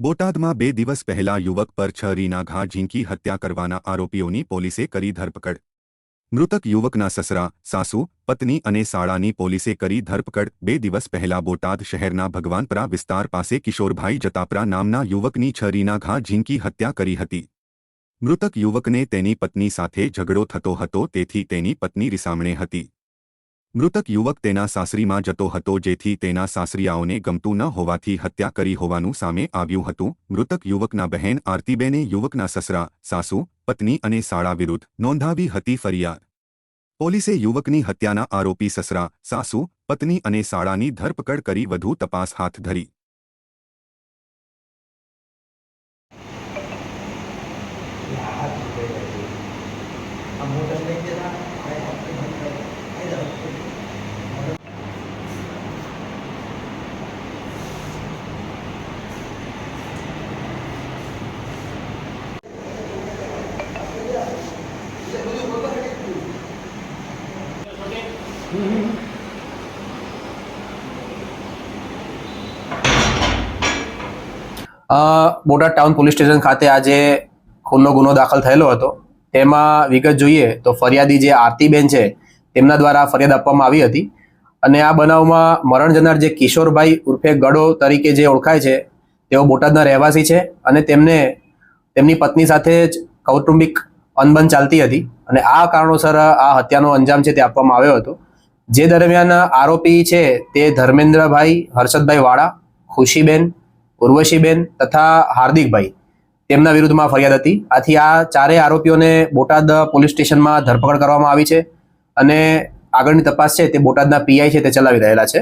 બોટાદમાં બે દિવસ પહેલા યુવક પર છરીના ઘા ઝીંકી હત્યા કરવાના આરોપીઓની પોલીસે કરી ધરપકડ. મૃતક યુવકના સસરા, સાસુ, પત્ની અને શાળાની પોલીસે કરી ધરપકડ. બે દિવસ પહેલા બોટાદ શહેરના ભગવાનપરા વિસ્તાર પાસે કિશોરભાઈ જતાપરા નામના યુવકની છરીના ઘા ઝીંકી હત્યા કરી હતી. મૃતક યુવકને તેની પત્ની સાથે ઝઘડો થતો હતો, તેથી તેની પત્ની રિસામણે હતી. મૃતક યુવક તેના સાસરીમાં જતો હતો જેથી તેના સાસરિયાઓને ગમતું ન હોવાથી હત્યા કરી હોવાનું સામે આવ્યું હતું. મૃતક યુવકના બહેન આરતીબેને યુવકના સસરા સાસુ પત્ની અને શાળા વિરુદ્ધ નોંધાવી હતી ફરિયાદ. પોલીસે યુવકની હત્યાના આરોપી સસરા સાસુ પત્ની અને શાળાની ધરપકડ કરી વધુ તપાસ હાથ ધરી. અ, બોટાદ ટાઉન પોલીસ સ્ટેશન ખાતે આજે ખૂનનો ગુનો દાખલ થયેલો હતો. તેમાં વિગત જોઈએ તો ફરિયાદી જે આરતીબેન છે તેમના દ્વારા ફરિયાદ આપવામાં આવી હતી. અને આ બનાવમાં મરણ જનાર જે કિશોરભાઈ ઉર્ફે ગડો તરીકે જે ઓળખાય છે, તેઓ બોટાદના રહેવાસી છે અને તેમને તેમની પત્ની સાથે જ કૌટુંબિક અનબન ચાલતી હતી અને આ કારણોસર આ હત્યાનો અંજામ છે તે આપવામાં આવ્યો હતો. જે દરમિયાન આરોપી છે તે ધર્મેન્દ્રભાઈ હર્ષદભાઈ વાળા, ખુશીબેન, ઉર્વશીબેન તથા હાર્દિકભાઈ. તેમના વિરુદ્ધમાં ફરિયાદ હતી. આથી આ ચારેય આરોપીઓને બોટાદ પોલીસ સ્ટેશનમાં ધરપકડ કરવામાં આવી છે. અને આગળની તપાસ છે તે બોટાદના પીઆઈ છે તે ચલાવી રહેલા છે.